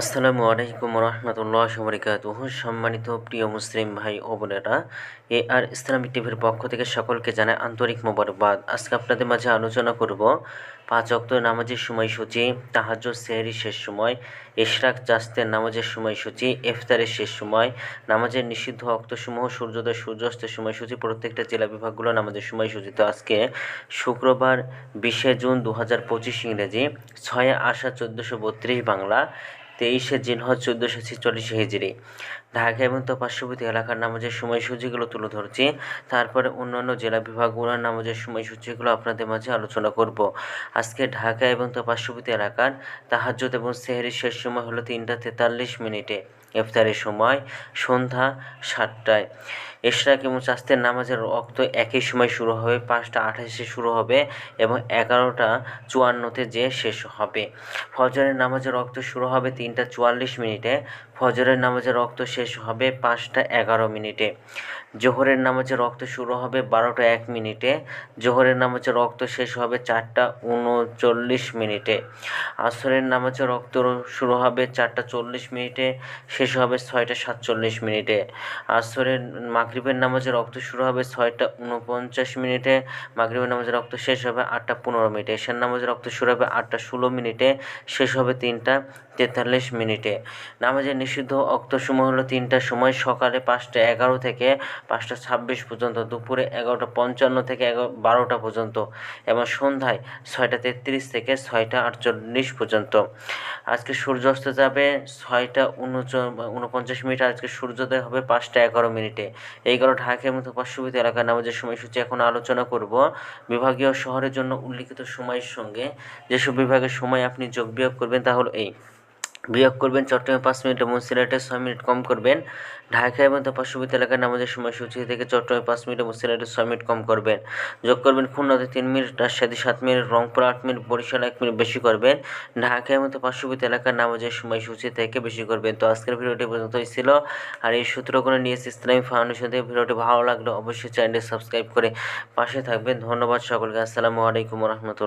আসসালামু আলাইকুম রহমতুল্লাহ বরকাতুহ সম্মানিত প্রিয় মুসলিম ভাই ও বোনেরা, এ আর ইসলামিক টিভির পক্ষ থেকে সকলকে জানায় আন্তরিক মোবারকবাদ। আজকে আপনাদের মাঝে আলোচনা করব পাঁচ অক্ত নামাজের সময়সূচি তাহাজ সেহরি শেষ সময়, ইশরাক, জাস্তের নামাজের সময়সূচি, ইফতারের শেষ সময়, নামাজের নিষিদ্ধ অক্তসমূহ সূর্যোদয়, সূর্যাস্তের সময়সূচি, প্রত্যেকটা জেলা বিভাগগুলো নামাজের সময়সূচি। তো আজকে শুক্রবার বিশে জুন দু হাজার পঁচিশ ইংরেজি, ছয় আষাঢ় চোদ্দোশো বত্রিশ বাংলা তেইশে জিনহজ চোদ্দোশো ছেচল্লিশ হিজড়ি ঢাকা এবং তার পার্শ্ববর্তী এলাকার নামাজের সময়সূচিগুলো তুলে ধরছি। তারপরে অন্যান্য জেলা বিভাগগুলোর নামাজের সময়সূচিগুলো আপনাদের মাঝে আলোচনা করব। আজকে ঢাকা এবং তার পার্শ্ববর্তী এলাকার তাহাজ্জত এবং সেহরির শেষ সময় হলো তিনটা তেতাল্লিশ মিনিটে। ইফতারের সময়, সন্ধ্যা সাতটায়। এশরাক এবং চাস্তের নামাজের রক্ত একই সময় শুরু হবে, পাঁচটা আঠাশে শুরু হবে এবং এগারোটা চুয়ান্নতে যে শেষ হবে। ফজরের নামাজের রক্ত শুরু হবে তিনটা চুয়াল্লিশ মিনিটে, ফজরের নামাজের রক্ত শেষ হবে পাঁচটা এগারো মিনিটে। জোহরের নামাজের রক্ত শুরু হবে বারোটা এক মিনিটে, জোহরের নামাজের রক্ত শেষ হবে চারটা উনচল্লিশ মিনিটে। আসরের নামাজের রক্ত শুরু হবে চারটা চল্লিশ মিনিটে হবে ছয়টা সাতচল্লিশ মিনিটে। আসরের মাগরিবের নামাজের রক্ত শুরু হবে ছয়টা উনপঞ্চাশ মিনিটে। মাগরিবের নামাজের রক্ত শেষ হবে আটটা পনেরো মিনিটে। এশার নামাজের রক্ত শুরু হবে আটটা ষোলো মিনিটে। শেষ হবে তিনটা তেতাল্লিশ মিনিটে। নামাজের নিষিদ্ধ অক্তসমূহ হলো তিনটার সময়, সকালে পাঁচটা এগারো থেকে পাঁচটা ছাব্বিশ পর্যন্ত, দুপুরে এগারোটা পঞ্চান্ন থেকে বারোটা পর্যন্ত এবং সন্ধ্যায় ছয়টা তেত্রিশ থেকে ছয়টা আটচল্লিশ পর্যন্ত। আজকে সূর্যাস্ত যাবে ছয়টা উনচ, উনপঞ্চাশ মিনিট, আজকে সূর্যোদয় হবে পাঁচটা এগারো মিনিটে। এই গেল ঢাকার মতো পার্শ্ববর্তী এলাকার নামাজের সময়সূচি এখন আলোচনা করব। বিভাগীয় শহরের জন্য উল্লিখিত সময়ের সঙ্গে। যেসব বিভাগের সময় আপনি যোগ বিয়োগ করবেন তা হলো এই। বিয়োগ করবেন চট্টগ্রামে পাঁচ মিনিট এবং সিলেটে ছয় মিনিট কম করবেন। ঢাকা এবং তার পার্শ্ববর্তী এলাকার নামাজের সময়সূচি থেকে চট্টগ্রামে পাঁচ মিনিট এবং সিলেটে ছয় মিনিট কম করবেন। যোগ করবেন খুলনাতে তিন মিনিট রাজশাহী সাত মিনিট, রংপুর আট মিনিট, বরিশাল এক মিনিট বেশি করবেন। ঢাকা এবং তার পার্শ্ববর্তী এলাকার নামাজের সময়সূচি থেকে বেশি করবেন। তো আজকের ভিডিওটি পর্যন্তই ছিল আর এই সূত্রগুলো নিয়েছে ইসলামী ফাউন্ডেশন থেকে ভিডিওটি ভালো লাগলে অবশ্যই চ্যানেলটি সাবস্ক্রাইব করে পাশে থাকবেন। ধন্যবাদ সকলকে। আসসালামু আলাইকুম রহমতুল্লাহ।